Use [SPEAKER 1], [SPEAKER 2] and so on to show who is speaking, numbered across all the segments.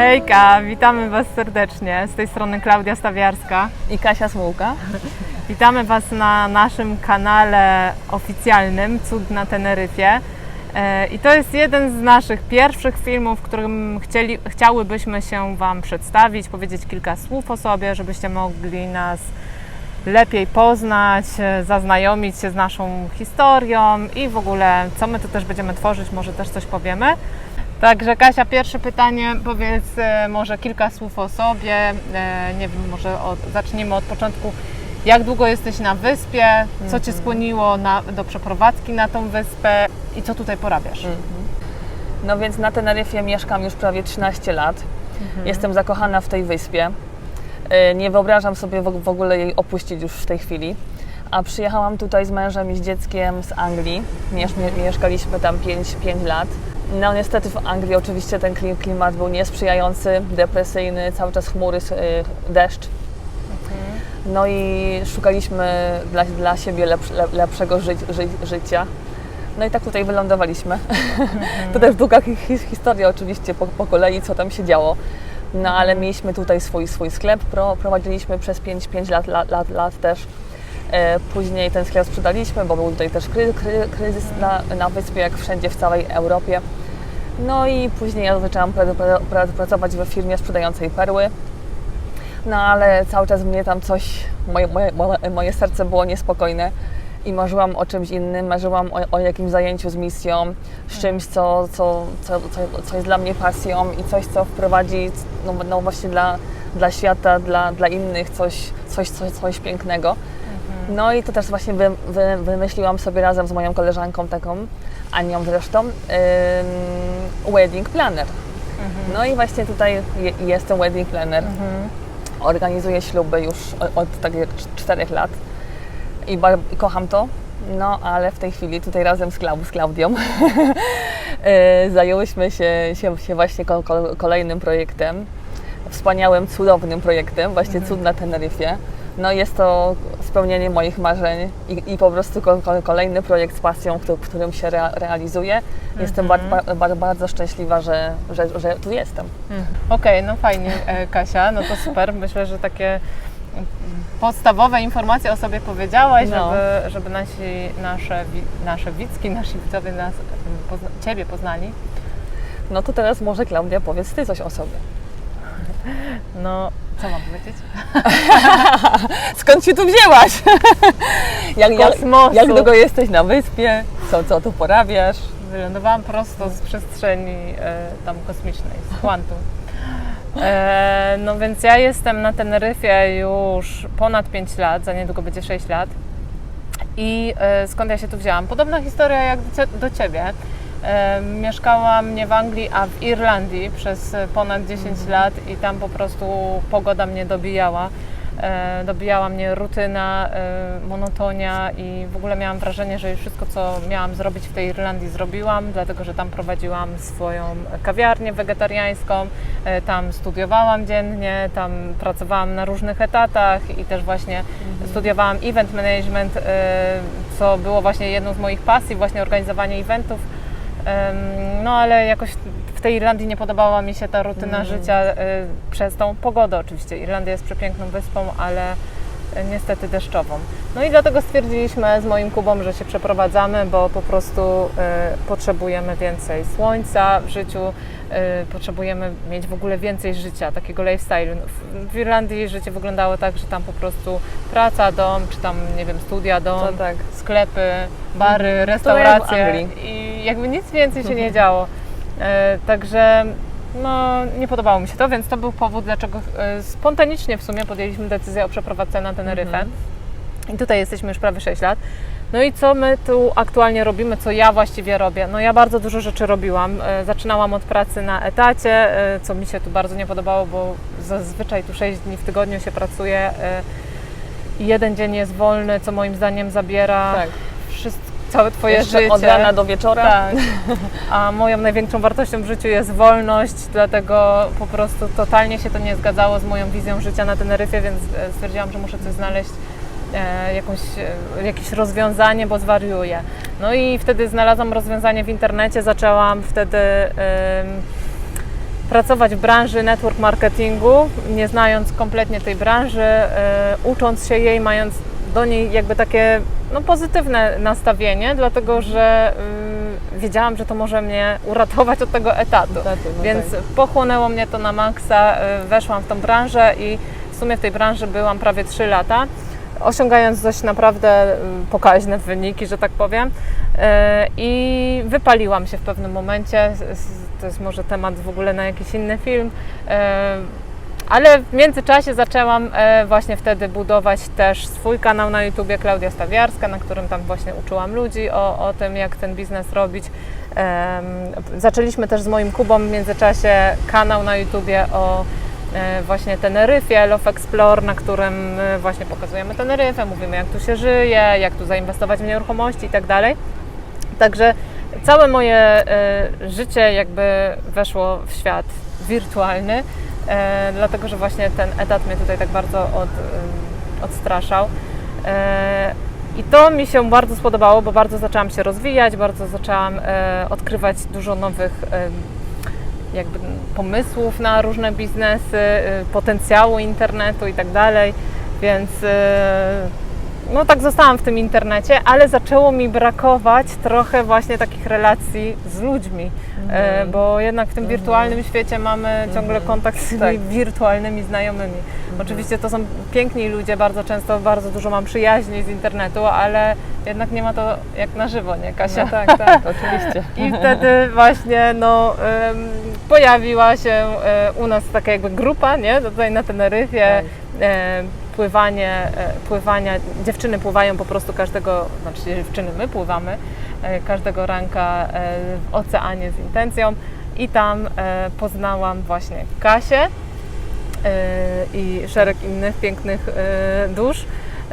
[SPEAKER 1] Hejka, witamy Was serdecznie. Z tej strony Klaudia Stawiarska.
[SPEAKER 2] I Kasia Smułka.
[SPEAKER 1] Witamy Was na naszym kanale oficjalnym Cud na Teneryfie. E, I to jest jeden z naszych pierwszych filmów, w którym chcieli, chciałybyśmy się Wam przedstawić, powiedzieć kilka słów o sobie, żebyście mogli nas lepiej poznać, e, zaznajomić się z naszą historią i w ogóle co my tu też będziemy tworzyć, może też coś powiemy. Także Kasia, pierwsze pytanie, powiedz e, może kilka słów o sobie, e, nie wiem, może od, zacznijmy od początku. Jak długo jesteś na wyspie? Co Cię skłoniło na, do przeprowadzki na tą wyspę i co tutaj porabiasz?
[SPEAKER 2] No więc na Teneryfie mieszkam już prawie 13 lat. Jestem zakochana w tej wyspie. E, Nie wyobrażam sobie w ogóle jej opuścić już w tej chwili. A przyjechałam tutaj z mężem i z dzieckiem z Anglii. Miesz, mie- mieszkaliśmy tam 5, 5 lat. No niestety w Anglii oczywiście ten kli- klimat był niesprzyjający, depresyjny, cały czas chmury, y, deszcz. No i szukaliśmy dla, dla siebie lepsz, lep- lepszego ży, ży, życia. No i tak tutaj wylądowaliśmy. to też długa hi- hi- historia oczywiście po, po kolei, co tam się działo. No ale mieliśmy tutaj swój, swój sklep, pro, prowadziliśmy przez 5, 5 lat, lat, lat, lat też. E, później ten sklep sprzedaliśmy, bo był tutaj też kry, kry, kryzys na, na wyspie, jak wszędzie w całej Europie. No i później ja zaczęłam pra, pra, pra, pracować we firmie sprzedającej perły. No ale cały czas mnie tam coś, moje, moje, moje- serce było niespokojne i marzyłam o czymś innym, marzyłam o, o jakimś zajęciu z misją, z czymś, co, co, co, co, co jest dla mnie pasją i coś, co wprowadzi no, no właśnie dla, dla świata, dla, dla innych coś, coś, coś, coś pięknego. No i to też właśnie wy, wy, wymyśliłam sobie razem z moją koleżanką taką, Anią zresztą, wedding planner. No i właśnie tutaj je, jestem wedding planner. Organizuję śluby już od, od tak jak czterech lat i, bar, kocham to. No, ale w tej chwili tutaj razem z, Klau, z Klaudią e, zajęłyśmy się, się, się właśnie ko, ko, kolejnym projektem. Wspaniałym, cudownym projektem, właśnie Cud na Teneryfie. No jest to spełnienie moich marzeń i, i po prostu ko, ko, kolejny projekt z pasją, w, któ- w którym się rea, realizuję. Jestem bar, bar, bardzo szczęśliwa, że, że, że tu jestem.
[SPEAKER 1] Okej, no fajnie e, Kasia, no to super. Myślę, że takie mm, podstawowe informacje o sobie powiedziałaś,
[SPEAKER 2] No.
[SPEAKER 1] żeby, żeby nasi, nasze, nasze widzki, nasi widzowie nas, mm, pozna, Ciebie poznali.
[SPEAKER 2] No to teraz może Klaudia powiedz Ty coś o sobie.
[SPEAKER 1] No, co mam powiedzieć?
[SPEAKER 2] Skąd się tu wzięłaś? jak, jak, jak długo jesteś na wyspie? Co, co tu porabiasz?
[SPEAKER 1] Wylądowałam prosto z przestrzeni e, tam kosmicznej, z kwantum. E, no więc ja jestem na Teneryfie już ponad 5 lat, za niedługo będzie 6 lat. I e, skąd ja się tu wzięłam? Podobna historia jak do, do Ciebie. Mieszkałam nie w Anglii, a w Irlandii przez e, ponad 10 lat i tam po prostu pogoda mnie dobijała. E, dobijała mnie rutyna, e, monotonia i w ogóle miałam wrażenie, że już wszystko, co miałam zrobić w tej Irlandii, zrobiłam, dlatego że tam prowadziłam swoją kawiarnię wegetariańską, tam studiowałam dziennie, tam pracowałam na różnych etatach i też właśnie studiowałam event management, co było właśnie jedną z moich pasji, właśnie organizowanie eventów. No ale jakoś w tej Irlandii nie podobała mi się ta rutyna życia y, przez tą pogodę oczywiście. Irlandia jest przepiękną wyspą, ale y, niestety deszczową. No i dlatego stwierdziliśmy z moim Kubą, że się przeprowadzamy, bo po prostu y, potrzebujemy więcej słońca w życiu, y, potrzebujemy mieć w ogóle więcej życia, takiego lifestyle'u. W, w Irlandii życie wyglądało tak, że tam po prostu praca, dom, czy tam, nie wiem, studia, dom,
[SPEAKER 2] tak.
[SPEAKER 1] sklepy, bary, restauracje i jakby nic więcej się nie działo. E, także no, nie podobało mi się to, więc to był powód, dlaczego e, spontanicznie w sumie podjęliśmy decyzję o przeprowadzce na Teneryfę. I tutaj jesteśmy już prawie 6 lat. No i co my tu aktualnie robimy, co ja właściwie robię? No ja bardzo dużo rzeczy robiłam. E, Zaczynałam od pracy na etacie, co mi się tu bardzo nie podobało, bo zazwyczaj tu 6 dni w tygodniu się pracuje. i Jeden dzień jest wolny, co moim zdaniem zabiera
[SPEAKER 2] Tak.
[SPEAKER 1] wszystko, całe Twoje
[SPEAKER 2] Jeszcze
[SPEAKER 1] życie.
[SPEAKER 2] od rana do wieczora?
[SPEAKER 1] Tak. A moją największą wartością w życiu jest wolność, dlatego po prostu totalnie się to nie zgadzało z moją wizją życia na Teneryfie, więc e, stwierdziłam, że muszę coś znaleźć, e, jakąś, e, jakieś rozwiązanie, bo zwariuję. No i wtedy znalazłam rozwiązanie w internecie, zaczęłam wtedy pracować w branży network marketingu, nie znając kompletnie tej branży, ucząc się jej, mając do niej jakby takie no, pozytywne nastawienie, dlatego że y, wiedziałam, że to może mnie uratować od tego etatu.
[SPEAKER 2] Etatu, no
[SPEAKER 1] Więc
[SPEAKER 2] tak.
[SPEAKER 1] pochłonęło mnie to na maksa, y, weszłam w tą branżę i w sumie w tej branży byłam prawie 3 lata, osiągając dość naprawdę y, pokaźne wyniki, że tak powiem. I wypaliłam się w pewnym momencie. To jest może temat w ogóle na jakiś inny film. Ale w międzyczasie zaczęłam e, właśnie wtedy budować też swój kanał na YouTubie Klaudia Stawiarska, na którym tam właśnie uczyłam ludzi o, o tym, jak ten biznes robić. Zaczęliśmy też z moim Kubą w międzyczasie kanał na YouTubie o e, właśnie Teneryfie, Love Explore, na którym e, właśnie pokazujemy Teneryfę, mówimy jak tu się żyje, jak tu zainwestować w nieruchomości i tak. Także całe moje życie jakby weszło w świat wirtualny, e, dlatego że właśnie ten etat mnie tutaj tak bardzo od, e, odstraszał. E, I to mi się bardzo spodobało, bo bardzo zaczęłam się rozwijać, bardzo zaczęłam e, odkrywać dużo nowych e, jakby pomysłów na różne biznesy, e, potencjału internetu i tak dalej, więc e, no tak zostałam w tym internecie, ale zaczęło mi brakować trochę właśnie takich relacji z ludźmi, e, bo jednak w tym wirtualnym świecie mamy ciągle kontakt z tymi
[SPEAKER 2] Tak.
[SPEAKER 1] wirtualnymi znajomymi. Oczywiście to są piękni ludzie, bardzo często bardzo dużo mam przyjaźni z internetu, ale jednak nie ma to jak na żywo, nie Kasia?
[SPEAKER 2] No tak, tak, oczywiście.
[SPEAKER 1] I wtedy właśnie no, em, pojawiła się e, u nas taka jakby grupa, nie? Tutaj na Teneryfie.
[SPEAKER 2] Tak.
[SPEAKER 1] E, pływanie, e, pływania, dziewczyny pływają po prostu każdego, znaczy dziewczyny, my pływamy e, każdego ranka e, w oceanie z intencją i tam poznałam właśnie Kasię i szereg innych pięknych dusz.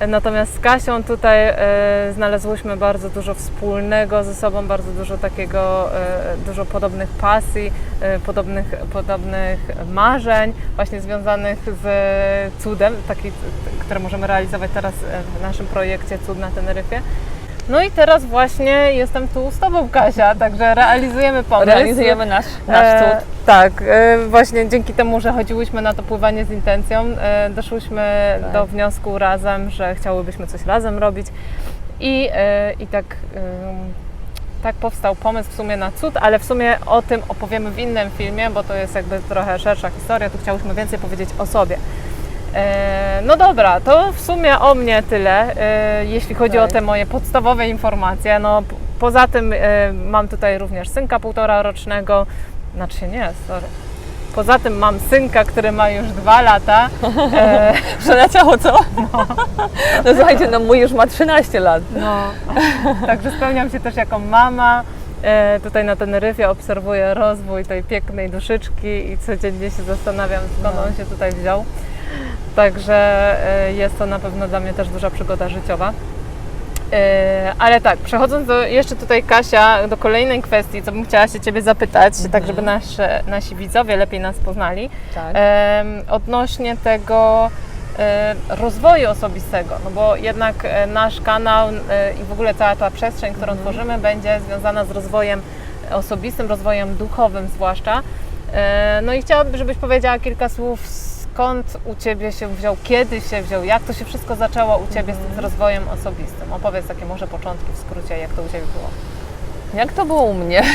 [SPEAKER 1] Natomiast z Kasią tutaj e, znalazłyśmy bardzo dużo wspólnego ze sobą, bardzo dużo takiego, e, dużo podobnych pasji, e, podobnych, podobnych marzeń, właśnie związanych z cudem, taki, które możemy realizować teraz w naszym projekcie Cud na Teneryfie. No i teraz właśnie jestem tu z Tobą, Kasia, także realizujemy pomysł.
[SPEAKER 2] Realizujemy nasz, nasz
[SPEAKER 1] E,
[SPEAKER 2] cud.
[SPEAKER 1] tak, e, właśnie dzięki temu, że chodziłyśmy na to pływanie z intencją, e, doszłyśmy
[SPEAKER 2] Tak.
[SPEAKER 1] do wniosku razem, że chciałybyśmy coś razem robić i, e, i tak, e, tak powstał pomysł w sumie na cud, ale w sumie o tym opowiemy w innym filmie, bo to jest jakby trochę szersza historia, tu chciałyśmy więcej powiedzieć o sobie. E, No dobra, to w sumie o mnie tyle, e, jeśli chodzi o te moje podstawowe informacje. No, poza tym e, mam tutaj również synka półtora rocznego, znaczy nie, sorry. Poza tym mam synka, który ma już dwa lata. E,
[SPEAKER 2] Przeleciało co? No słuchajcie, no mój już ma 13 lat.
[SPEAKER 1] no, także spełniam się też jako mama. E, tutaj na Teneryfie obserwuję rozwój tej pięknej duszyczki i codziennie się zastanawiam, skąd
[SPEAKER 2] No.
[SPEAKER 1] on się tutaj wziął. Także e, jest to na pewno dla mnie też duża przygoda życiowa. E, Ale tak, przechodząc do, jeszcze tutaj Kasia, do kolejnej kwestii, co bym chciała się Ciebie zapytać, tak żeby nasze, nasi widzowie lepiej nas poznali,
[SPEAKER 2] Tak.
[SPEAKER 1] odnośnie tego e, rozwoju osobistego, no bo jednak nasz kanał i w ogóle cała ta przestrzeń, którą tworzymy, będzie związana z rozwojem osobistym, rozwojem duchowym zwłaszcza. No i chciałabym, żebyś powiedziała kilka słów, skąd u Ciebie się wziął, kiedy się wziął, jak to się wszystko zaczęło u Ciebie z tym rozwojem osobistym. Opowiedz takie może początki w skrócie, jak to u Ciebie było.
[SPEAKER 2] Jak to było u mnie?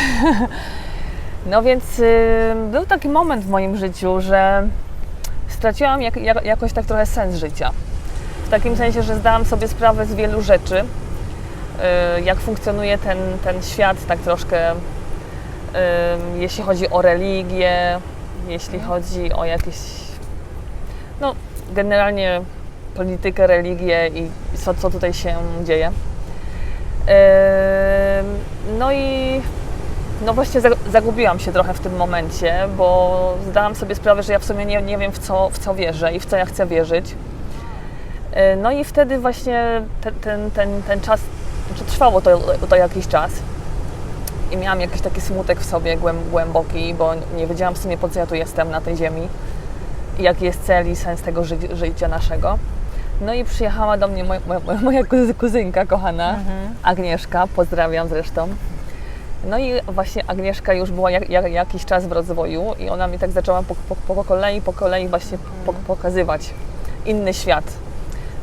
[SPEAKER 2] No więc y, był taki moment w moim życiu, że straciłam jak, jak, jakoś tak trochę sens życia. W takim sensie, że zdałam sobie sprawę z wielu rzeczy, y, jak funkcjonuje ten, ten świat tak troszkę, y, jeśli chodzi o religię, jeśli chodzi o jakieś, no generalnie politykę, religię i co, co tutaj się dzieje. No i no właśnie za- zagubiłam się trochę w tym momencie, bo zdałam sobie sprawę, że ja w sumie nie, nie wiem w co, w co wierzę i w co ja chcę wierzyć. No i wtedy właśnie ten, ten, ten, ten czas, znaczy trwało to, to jakiś czas i miałam jakiś taki smutek w sobie głęb, głęboki, bo nie wiedziałam w sumie po co ja tu jestem na tej ziemi jaki jest cel i sens tego ży, życia naszego. No i przyjechała do mnie moja, moja, moja kuzy- kuzynka kochana, Agnieszka, pozdrawiam zresztą. No i właśnie Agnieszka już była jak, jak, jakiś czas w rozwoju i ona mi tak zaczęła po, po, po kolei, po kolei właśnie po, pokazywać inny świat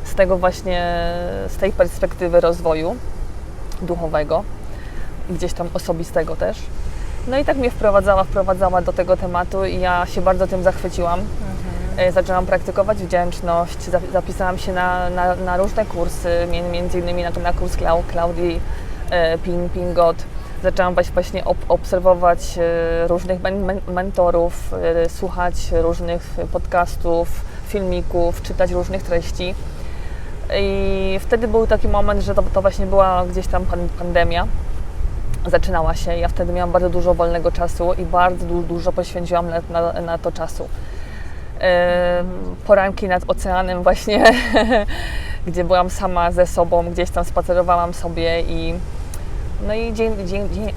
[SPEAKER 2] z tego właśnie, z tej perspektywy rozwoju duchowego, gdzieś tam osobistego też. No i tak mnie wprowadzała, wprowadzała do tego tematu i ja się bardzo tym zachwyciłam. E, Zaczęłam praktykować wdzięczność, zap- zapisałam się na, na, na różne kursy, między innymi na, na kurs Klaudii e, Ping, Pingot. Zaczęłam właśnie ob, obserwować e, różnych men, men, mentorów, słuchać różnych podcastów, filmików, czytać różnych treści. I wtedy był taki moment, że to, to właśnie była gdzieś tam pan, pandemia. Zaczynała się. Ja wtedy miałam bardzo dużo wolnego czasu i bardzo du- dużo poświęciłam na, na, na to czasu. Poranki nad oceanem właśnie, gdzie byłam sama ze sobą, gdzieś tam spacerowałam sobie i no i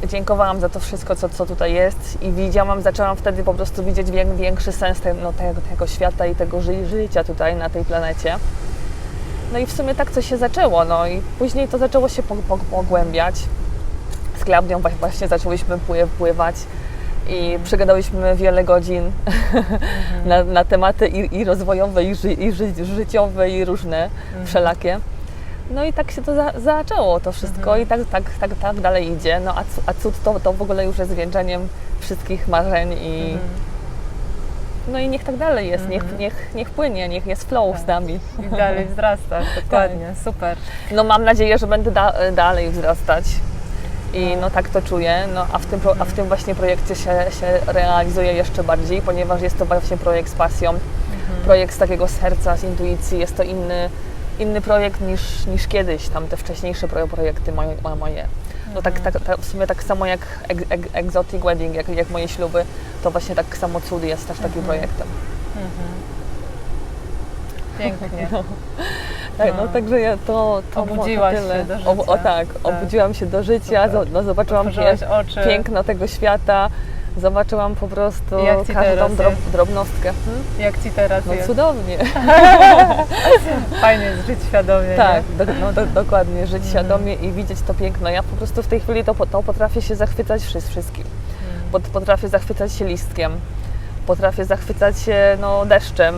[SPEAKER 2] dziękowałam za to wszystko, co, co tutaj jest i widziałam, zaczęłam wtedy po prostu widzieć większy sens te, no, tego, tego świata i tego ży, życia tutaj na tej planecie. No i w sumie tak to się zaczęło, no i później to zaczęło się po, po, pogłębiać. Z Klaudią właśnie zaczęłyśmy pły- pływać i przegadałyśmy wiele godzin na, na tematy i, i rozwojowe, i, ży, i ży, życiowe, i różne wszelakie. No i tak się to za, zaczęło to wszystko i tak, tak, tak, tak dalej idzie. No a, a cud to, to w ogóle już jest zwieńczeniem wszystkich marzeń i no i niech tak dalej jest, niech, niech, niech płynie, niech jest flow z nami.
[SPEAKER 1] I dalej wzrastasz, dokładnie, super.
[SPEAKER 2] No mam nadzieję, że będę da, dalej wzrastać. I no tak to czuję, no, a, w tym, a w tym właśnie projekcie się, się realizuje jeszcze bardziej, ponieważ jest to właśnie projekt z pasją, projekt z takiego serca, z intuicji, jest to inny, inny projekt niż, niż kiedyś, tam te wcześniejsze pro- projekty moje. moje. No tak, tak, tak, w sumie tak samo jak ex, ex, Exotic Wedding, jak, jak moje śluby, to właśnie tak samo cud jest też takim projektem.
[SPEAKER 1] Pięknie.
[SPEAKER 2] Tak, no
[SPEAKER 1] No.
[SPEAKER 2] także ja to, to
[SPEAKER 1] Obudziłaś
[SPEAKER 2] to tyle.
[SPEAKER 1] się do
[SPEAKER 2] O, o
[SPEAKER 1] życia.
[SPEAKER 2] tak, obudziłam się do życia,
[SPEAKER 1] Super.
[SPEAKER 2] no, zobaczyłam pię-
[SPEAKER 1] oczy.
[SPEAKER 2] piękno tego świata, zobaczyłam po prostu każdą drob, drobnostkę. Hmm?
[SPEAKER 1] Jak ci teraz
[SPEAKER 2] No
[SPEAKER 1] jest?
[SPEAKER 2] cudownie.
[SPEAKER 1] Fajnie żyć świadomie,
[SPEAKER 2] tak, do, no, do, dokładnie,
[SPEAKER 1] Mhm.
[SPEAKER 2] żyć świadomie i widzieć to piękno. Ja po prostu w tej chwili to, to potrafię się zachwycać wszy- wszystkim.
[SPEAKER 1] Mhm.
[SPEAKER 2] Pot- Potrafię zachwycać się listkiem, potrafię zachwycać się no, deszczem,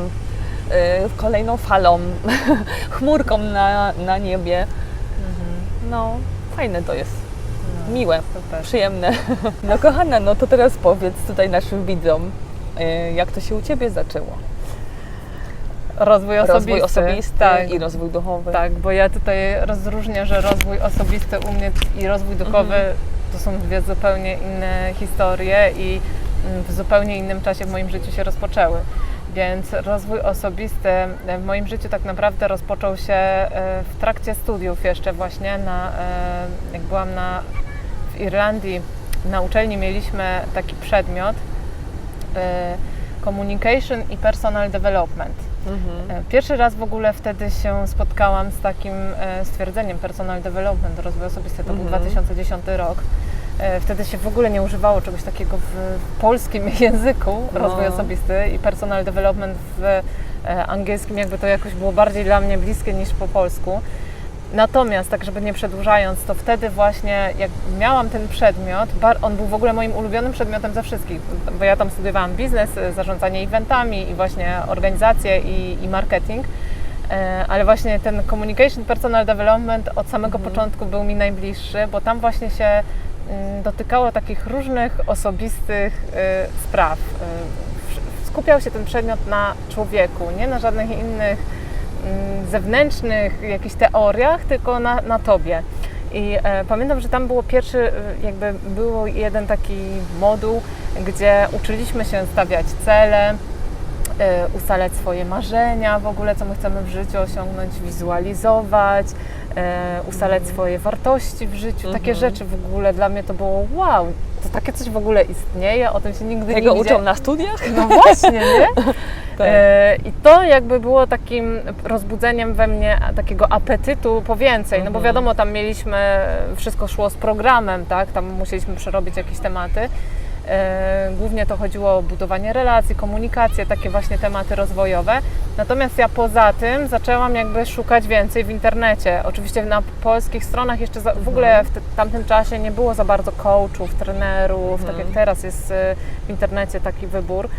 [SPEAKER 2] kolejną falą, chmurką na, na niebie.
[SPEAKER 1] Mhm.
[SPEAKER 2] No, fajne to jest.
[SPEAKER 1] No,
[SPEAKER 2] Miłe,
[SPEAKER 1] Super.
[SPEAKER 2] przyjemne. No kochana, no to teraz powiedz tutaj naszym widzom, yy, jak to się u Ciebie zaczęło?
[SPEAKER 1] Rozwój osobisty.
[SPEAKER 2] Rozwój osobisty
[SPEAKER 1] tak,
[SPEAKER 2] i rozwój duchowy.
[SPEAKER 1] Tak, bo ja tutaj rozróżnię, że rozwój osobisty u mnie i rozwój duchowy
[SPEAKER 2] Mhm.
[SPEAKER 1] to są dwie zupełnie inne historie i mm, w zupełnie innym czasie w moim życiu się rozpoczęły. Więc rozwój osobisty w moim życiu tak naprawdę rozpoczął się e, w trakcie studiów jeszcze właśnie, na, e, jak byłam na, w Irlandii na uczelni mieliśmy taki przedmiot e, Communication i Personal Development.
[SPEAKER 2] Mhm.
[SPEAKER 1] E, Pierwszy raz w ogóle wtedy się spotkałam z takim e, stwierdzeniem personal development, rozwój osobisty, to był
[SPEAKER 2] Mhm.
[SPEAKER 1] 2010 rok. E, Wtedy się w ogóle nie używało czegoś takiego w polskim języku,
[SPEAKER 2] No.
[SPEAKER 1] rozwój osobisty i personal development w e, angielskim jakby to jakoś było bardziej dla mnie bliskie niż po polsku. Natomiast, tak żeby nie przedłużając, to wtedy właśnie jak miałam ten przedmiot, on był w ogóle moim ulubionym przedmiotem ze wszystkich, bo ja tam studiowałam biznes, y, zarządzanie eventami i właśnie organizację i, i marketing, E, ale właśnie ten communication, personal development od samego początku był mi najbliższy, bo tam właśnie się dotykało takich różnych osobistych y, spraw. Y, Skupiał się ten przedmiot na człowieku, nie na żadnych innych mm, zewnętrznych jakichś teoriach, tylko na, na tobie. I e, pamiętam, że tam było pierwszy, jakby było jeden taki moduł, gdzie uczyliśmy się stawiać cele, ustalać swoje marzenia, w ogóle co my chcemy w życiu osiągnąć, wizualizować, e, ustalać swoje wartości w życiu. Takie
[SPEAKER 2] Mhm.
[SPEAKER 1] rzeczy w ogóle dla mnie to było wow, to takie coś w ogóle istnieje, o tym się nigdy
[SPEAKER 2] Tego
[SPEAKER 1] nie
[SPEAKER 2] uczą na studiach?
[SPEAKER 1] No właśnie, nie?
[SPEAKER 2] Tak.
[SPEAKER 1] E, I to jakby było takim rozbudzeniem we mnie takiego apetytu po więcej, no bo
[SPEAKER 2] Mhm.
[SPEAKER 1] wiadomo, tam mieliśmy, wszystko szło z programem, tak, tam musieliśmy przerobić jakieś tematy, Głównie to chodziło o budowanie relacji, komunikację, takie właśnie tematy rozwojowe. Natomiast ja poza tym zaczęłam jakby szukać więcej w internecie. Oczywiście na polskich stronach jeszcze za, w ogóle w te- tamtym czasie nie było za bardzo coachów, trenerów, tak jak teraz jest e, w internecie taki wybór.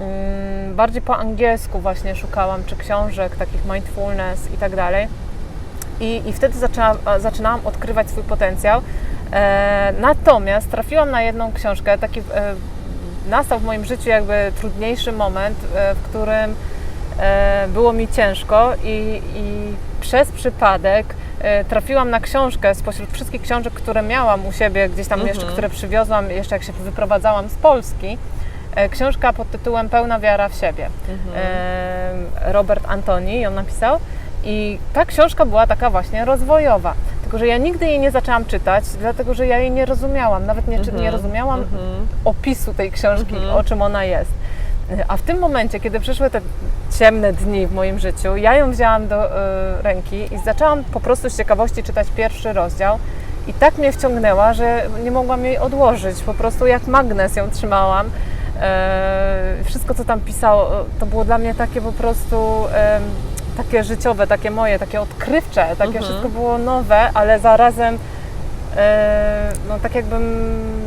[SPEAKER 1] Mm, Bardziej po angielsku właśnie szukałam, czy książek, takich mindfulness i tak dalej. I, i wtedy zaczęłam, zaczynałam odkrywać swój potencjał. E, natomiast trafiłam na jedną książkę, taki e, nastał w moim życiu jakby trudniejszy moment, e, w którym było mi ciężko i, i przez przypadek trafiłam na książkę spośród wszystkich książek, które miałam u siebie, gdzieś tam jeszcze, które przywiozłam, jeszcze jak się wyprowadzałam z Polski. Książka pod tytułem Pełna wiara w siebie. E, Robert Antoni ją napisał. I ta książka była taka właśnie rozwojowa. Tylko, że ja nigdy jej nie zaczęłam czytać, dlatego że ja jej nie rozumiałam. Nawet nie, nie rozumiałam opisu tej książki, o czym ona jest. A w tym momencie, kiedy przyszły te ciemne dni w moim życiu, ja ją wzięłam do e, ręki i zaczęłam po prostu z ciekawości czytać pierwszy rozdział. I tak mnie wciągnęła, że nie mogłam jej odłożyć. Po prostu jak magnes ją trzymałam. E, wszystko, co tam pisało, to było dla mnie takie po prostu takie życiowe, takie moje, takie odkrywcze. Takie wszystko było nowe, ale zarazem e, no tak jakbym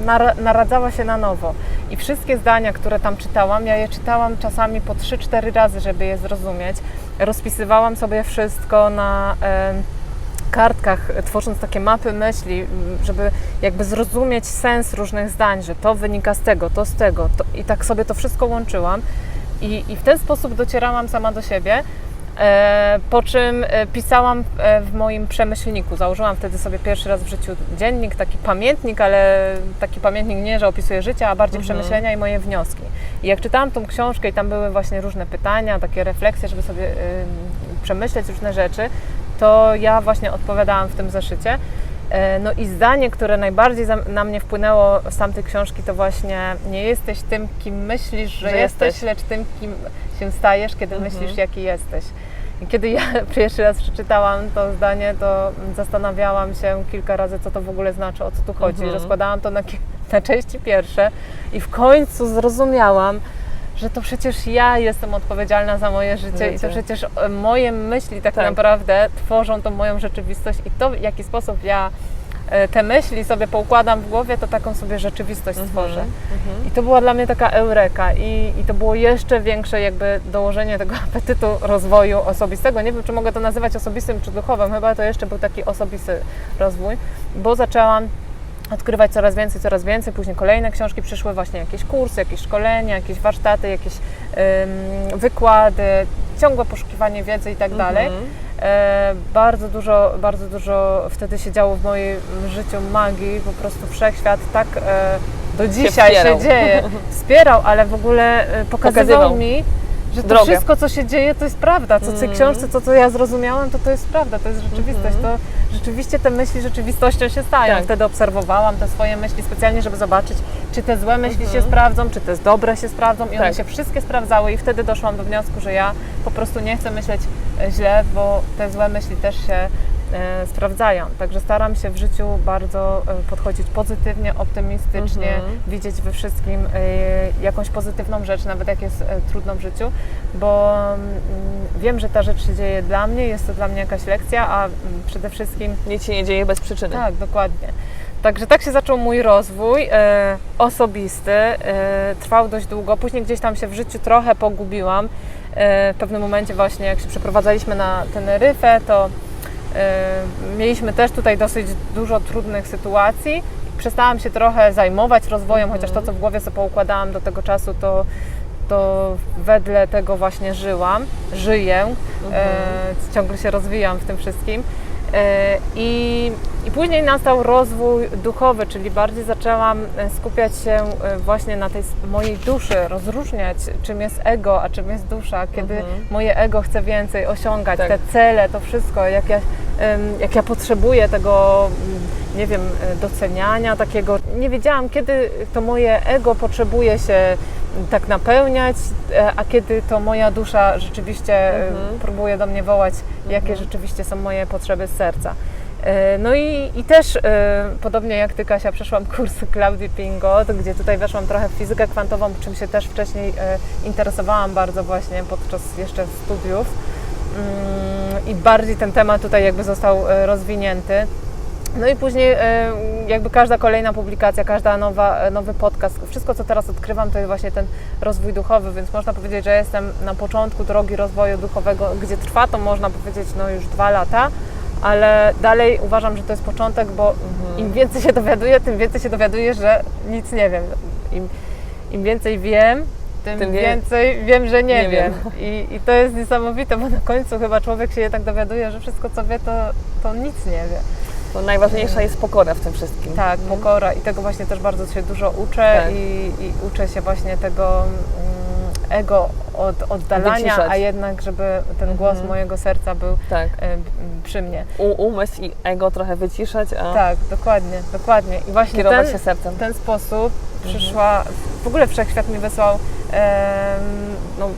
[SPEAKER 1] nar- naradzała się na nowo. I wszystkie zdania, które tam czytałam, ja je czytałam czasami po 3-4 razy, żeby je zrozumieć. Rozpisywałam sobie wszystko na e, kartkach, tworząc takie mapy myśli, żeby jakby zrozumieć sens różnych zdań, że to wynika z tego, to z tego. To, I tak sobie to wszystko łączyłam. I, I w ten sposób docierałam sama do siebie. E, po czym e, pisałam e, w moim przemyślniku. Założyłam wtedy sobie pierwszy raz w życiu dziennik, taki pamiętnik, ale taki pamiętnik nie, że opisuje życie, a bardziej przemyślenia i moje wnioski. I jak czytałam tą książkę i tam były właśnie różne pytania, takie refleksje, żeby sobie przemyśleć różne rzeczy, to ja właśnie odpowiadałam w tym zeszycie. No i zdanie, które najbardziej na mnie wpłynęło z tamtej książki, to właśnie nie jesteś tym, kim myślisz, że,
[SPEAKER 2] Że
[SPEAKER 1] jesteś,
[SPEAKER 2] jesteś.
[SPEAKER 1] lecz tym, kim się stajesz, kiedy
[SPEAKER 2] Mhm.
[SPEAKER 1] myślisz, jaki jesteś. I kiedy ja pierwszy raz przeczytałam to zdanie, to zastanawiałam się kilka razy, co to w ogóle znaczy, o co tu chodzi.
[SPEAKER 2] Mhm.
[SPEAKER 1] Rozkładałam to na, na części pierwsze i w końcu zrozumiałam, że to przecież ja jestem odpowiedzialna za moje życie i to
[SPEAKER 2] Życie.
[SPEAKER 1] przecież e, moje myśli tak,
[SPEAKER 2] Tak.
[SPEAKER 1] naprawdę tworzą tą moją rzeczywistość i to, w jaki sposób ja te myśli sobie poukładam w głowie, to taką sobie rzeczywistość stworzę. I to była dla mnie taka eureka i, i to było jeszcze większe jakby dołożenie tego apetytu rozwoju osobistego. Nie wiem, czy mogę to nazywać osobistym czy duchowym, chyba to jeszcze był taki osobisty rozwój, bo zaczęłam odkrywać coraz więcej, coraz więcej. Później kolejne książki przyszły, właśnie jakieś kursy, jakieś szkolenia, jakieś warsztaty, jakieś ym, wykłady, ciągłe poszukiwanie wiedzy i tak dalej. E, bardzo dużo, bardzo dużo wtedy się działo w moim życiu magii, po prostu wszechświat tak e, do dzisiaj się,
[SPEAKER 2] wspierał.
[SPEAKER 1] dzieje. Wspierał, ale w ogóle e, pokazywał,
[SPEAKER 2] Pokazywał.
[SPEAKER 1] mi, że to
[SPEAKER 2] Drogę.
[SPEAKER 1] wszystko, co się dzieje, to jest prawda. Co w tej książce, to co ja zrozumiałam, to to jest prawda, to jest rzeczywistość. To rzeczywiście te myśli rzeczywistością się stają.
[SPEAKER 2] Tak.
[SPEAKER 1] Wtedy obserwowałam te swoje myśli specjalnie, żeby zobaczyć, czy te złe myśli się sprawdzą, czy te dobre się sprawdzą i one
[SPEAKER 2] Tak.
[SPEAKER 1] się wszystkie sprawdzały i wtedy doszłam do wniosku, że ja po prostu nie chcę myśleć e, źle, bo te złe myśli też się sprawdzają. Także staram się w życiu bardzo e, podchodzić pozytywnie, optymistycznie,
[SPEAKER 2] Mhm.
[SPEAKER 1] widzieć we wszystkim e, jakąś pozytywną rzecz, nawet jak jest e, trudno w życiu, bo mm, wiem, że ta rzecz się dzieje dla mnie, jest to dla mnie jakaś lekcja, a mm, przede wszystkim
[SPEAKER 2] Nic się nie dzieje bez przyczyny.
[SPEAKER 1] tak, dokładnie. Także tak się zaczął mój rozwój e, osobisty. E, trwał dość długo. Później gdzieś tam się w życiu trochę pogubiłam. E, w pewnym momencie właśnie jak się przeprowadzaliśmy na Teneryfę, to e, mieliśmy też tutaj dosyć dużo trudnych sytuacji. Przestałam się trochę zajmować rozwojem, chociaż to, co w głowie sobie poukładałam do tego czasu, to, to wedle tego właśnie żyłam, żyję, e, ciągle się rozwijam w tym wszystkim. E, I, I później nastał rozwój duchowy, czyli bardziej zaczęłam e, skupiać się e, właśnie na tej mojej duszy, rozróżniać czym jest ego, a czym jest dusza, kiedy moje ego chce więcej osiągać,
[SPEAKER 2] Tak.
[SPEAKER 1] te cele, to wszystko, jak ja, jak ja potrzebuję tego, nie wiem, doceniania takiego. Nie wiedziałam, kiedy to moje ego potrzebuje się mm, tak napełniać, e, a kiedy to moja dusza rzeczywiście e, próbuje do mnie wołać, jakie rzeczywiście są moje potrzeby z serca. E, No i, i też podobnie jak Ty Kasia przeszłam kurs Klaudii Pingot, gdzie tutaj weszłam trochę w fizykę kwantową, czym się też wcześniej interesowałam bardzo właśnie podczas jeszcze studiów. Mm, I bardziej ten temat tutaj jakby został rozwinięty. No i później e, jakby każda kolejna publikacja, każda nowa, e, nowy podcast, wszystko co teraz odkrywam to jest właśnie ten rozwój duchowy, więc można powiedzieć, że jestem na początku drogi rozwoju duchowego, gdzie trwa to można powiedzieć no już dwa lata, ale dalej uważam, że to jest początek, bo im więcej się dowiaduję, tym więcej się dowiaduję, że nic nie wiem. Im, im więcej wiem, tym,
[SPEAKER 2] Tym wie-
[SPEAKER 1] więcej wiem, że nie,
[SPEAKER 2] nie
[SPEAKER 1] wiem.
[SPEAKER 2] wiem.
[SPEAKER 1] I, I to jest niesamowite, bo na końcu chyba człowiek się jednak dowiaduje, że wszystko co wie, to, to nic nie wie.
[SPEAKER 2] To najważniejsza jest pokora w tym wszystkim.
[SPEAKER 1] Tak,
[SPEAKER 2] Mhm.
[SPEAKER 1] pokora i tego właśnie też bardzo się dużo uczę
[SPEAKER 2] Tak.
[SPEAKER 1] i, i uczę się właśnie tego mm, ego od oddalania,
[SPEAKER 2] Wyciszać.
[SPEAKER 1] a jednak żeby ten głos
[SPEAKER 2] Mhm.
[SPEAKER 1] mojego serca był
[SPEAKER 2] Tak.
[SPEAKER 1] przy mnie.
[SPEAKER 2] U, umysł i ego trochę wyciszać, a
[SPEAKER 1] Tak, dokładnie, dokładnie. I właśnie ten,
[SPEAKER 2] się sercem.
[SPEAKER 1] w ten sposób przyszła, w ogóle wszechświat mi wysłał em, no,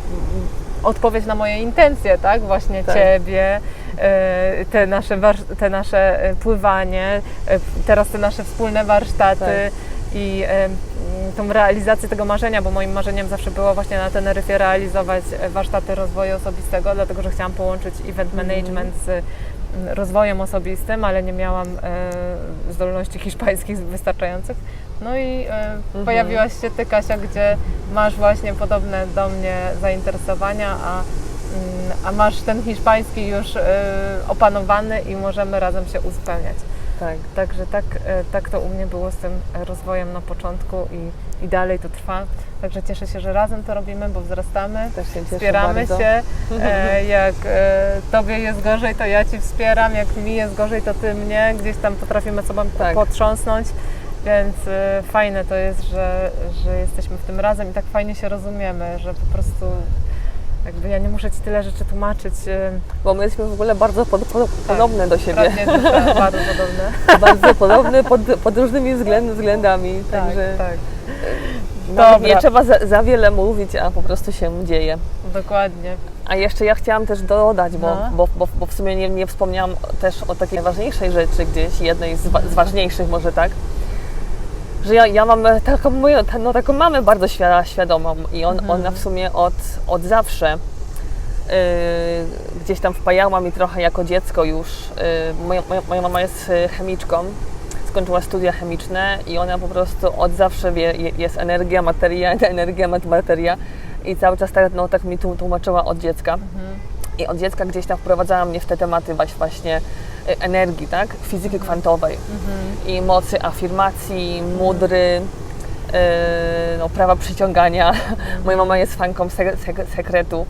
[SPEAKER 1] odpowiedź na moje intencje, tak? Właśnie
[SPEAKER 2] Tak.
[SPEAKER 1] Ciebie, te nasze, te nasze e, pływanie, e, teraz te nasze wspólne warsztaty
[SPEAKER 2] Tak.
[SPEAKER 1] i tą realizację tego marzenia, bo moim marzeniem zawsze było właśnie na Teneryfie realizować e, warsztaty rozwoju osobistego, dlatego że chciałam połączyć event
[SPEAKER 2] Mhm.
[SPEAKER 1] management z rozwojem osobistym, ale nie miałam e, zdolności hiszpańskich wystarczających. No i e, pojawiłaś się Ty, Kasia, gdzie masz właśnie podobne do mnie zainteresowania, a, a masz ten hiszpański już e, opanowany i możemy razem się uzupełniać.
[SPEAKER 2] Tak.
[SPEAKER 1] Także tak, e, tak to u mnie było z tym rozwojem na początku i, i dalej to trwa. Także cieszę się, że razem to robimy, bo wzrastamy,
[SPEAKER 2] Też się
[SPEAKER 1] wspieramy
[SPEAKER 2] bardzo.
[SPEAKER 1] się. E, jak e, Tobie jest gorzej, to ja Ci wspieram, jak mi jest gorzej, to Ty mnie. Gdzieś tam potrafimy sobą
[SPEAKER 2] Tak.
[SPEAKER 1] potrząsnąć. Więc e, fajne to jest, że, że jesteśmy w tym razem i tak fajnie się rozumiemy, że po prostu jakby ja nie muszę Ci tyle rzeczy tłumaczyć. e,
[SPEAKER 2] Bo my jesteśmy w ogóle bardzo pod, pod,
[SPEAKER 1] Tak.
[SPEAKER 2] podobne do siebie.
[SPEAKER 1] Dusze bardzo podobne.
[SPEAKER 2] bardzo podobne pod, pod różnymi względ, względami.
[SPEAKER 1] Tak,
[SPEAKER 2] Także
[SPEAKER 1] tak.
[SPEAKER 2] nawet
[SPEAKER 1] Dobra.
[SPEAKER 2] nie trzeba za, za wiele mówić, a po prostu się dzieje.
[SPEAKER 1] Dokładnie.
[SPEAKER 2] A jeszcze ja chciałam też dodać, bo,
[SPEAKER 1] No.
[SPEAKER 2] bo, bo, bo w sumie nie, nie wspomniałam też o takiej ważniejszej rzeczy gdzieś, jednej z, wa- z ważniejszych może tak, że ja, ja mam taką, moją, no, taką mamę bardzo świa- świadomą i on,
[SPEAKER 1] Mhm.
[SPEAKER 2] ona w sumie od, od zawsze yy, gdzieś tam wpajała mi trochę jako dziecko już. Yy, moja, moja, moja mama jest chemiczką, skończyła studia chemiczne i ona po prostu od zawsze wie, je- jest energia, materia, energia, mat- materia i cały czas tak, no, tak mi tłum- tłumaczyła od dziecka. I od dziecka gdzieś tam wprowadzała mnie w te tematy właśnie energii, tak? Fizyki kwantowej i mocy afirmacji, mudry, yy, no, prawa przyciągania. Moja mama jest fanką sek- sek- sekretu.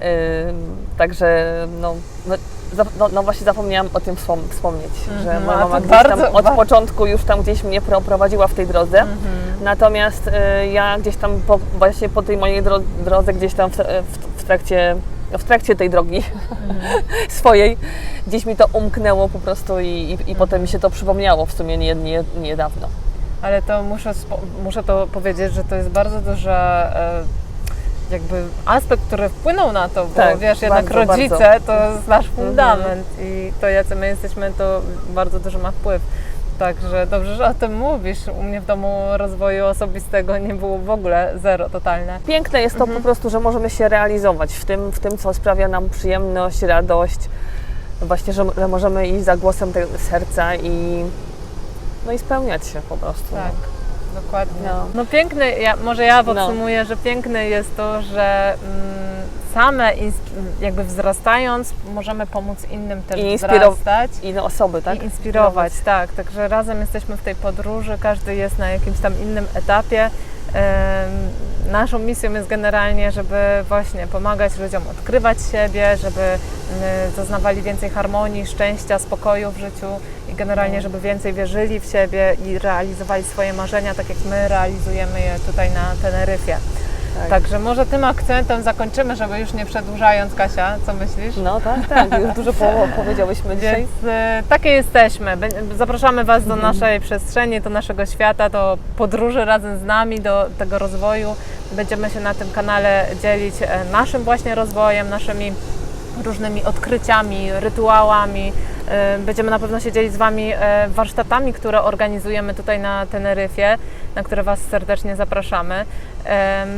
[SPEAKER 2] Yy, także no, no, no, no właśnie zapomniałam o tym wspom- wspomnieć, że
[SPEAKER 1] Mhm,
[SPEAKER 2] moja mama gdzieś
[SPEAKER 1] bardzo-
[SPEAKER 2] tam od
[SPEAKER 1] ba-
[SPEAKER 2] początku już tam gdzieś mnie pro- prowadziła w tej drodze. Natomiast y, ja gdzieś tam po, właśnie po tej mojej dro- drodze, gdzieś tam w, w, w trakcie w trakcie tej drogi swojej, gdzieś mi to umknęło po prostu i, i, i potem mi się to przypomniało w sumie nie, nie, niedawno.
[SPEAKER 1] Ale to muszę, muszę to powiedzieć, że to jest bardzo duży e, jakby aspekt, który wpłynął na to, bo
[SPEAKER 2] Tak,
[SPEAKER 1] wiesz, jednak
[SPEAKER 2] bardzo, Mhm.
[SPEAKER 1] rodzice to jest nasz fundament i to jacy my jesteśmy, to bardzo duży ma wpływ. Także dobrze, że o tym mówisz. U mnie w domu rozwoju osobistego nie było w ogóle zero totalne.
[SPEAKER 2] Piękne jest to po prostu, że możemy się realizować w tym, w tym co sprawia nam przyjemność, radość. Właśnie, że, że możemy iść za głosem tego serca i, no i spełniać się po prostu.
[SPEAKER 1] Tak, dokładnie.
[SPEAKER 2] No.
[SPEAKER 1] No, piękne, ja, może ja
[SPEAKER 2] No.
[SPEAKER 1] podsumuję, że piękne jest to, że mm, same jakby wzrastając możemy pomóc innym też
[SPEAKER 2] I
[SPEAKER 1] wzrastać.
[SPEAKER 2] I inne osoby, tak?
[SPEAKER 1] I inspirować, tak. Także razem jesteśmy w tej podróży, każdy jest na jakimś tam innym etapie. Naszą misją jest generalnie, żeby właśnie pomagać ludziom odkrywać siebie, żeby mm, zaznawali więcej harmonii, szczęścia, spokoju w życiu i generalnie, żeby więcej wierzyli w siebie i realizowali swoje marzenia, tak jak my realizujemy je tutaj na Teneryfie.
[SPEAKER 2] Tak.
[SPEAKER 1] Także może tym akcentem zakończymy, żeby już nie przedłużając, Kasia, co myślisz?
[SPEAKER 2] No tak, tak. Już dużo po, powiedziałyśmy dzisiaj.
[SPEAKER 1] Więc e, takie jesteśmy. Zapraszamy Was do naszej przestrzeni, do naszego świata, do podróży razem z nami, do tego rozwoju. Będziemy się na tym kanale dzielić e, naszym właśnie rozwojem, naszymi różnymi odkryciami, rytuałami. E, Będziemy na pewno się dzielić z Wami e, warsztatami, które organizujemy tutaj na Teneryfie, na które Was serdecznie zapraszamy.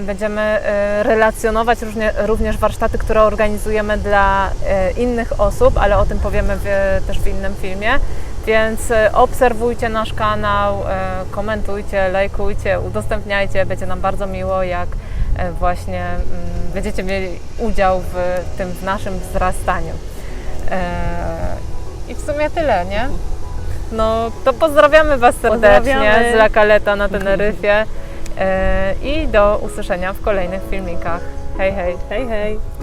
[SPEAKER 1] Będziemy relacjonować również warsztaty, które organizujemy dla innych osób, ale o tym powiemy w, też w innym filmie. Więc e, obserwujcie nasz kanał, e, komentujcie, lajkujcie, udostępniajcie. Będzie nam bardzo miło, jak e, właśnie mm, będziecie mieli udział w tym w naszym wzrastaniu. I w sumie tyle, nie? No to pozdrawiamy Was serdecznie
[SPEAKER 2] Pozdrawiamy.
[SPEAKER 1] z La Caleta na Teneryfie i do usłyszenia w kolejnych filmikach. Hej, hej!
[SPEAKER 2] Hej, hej!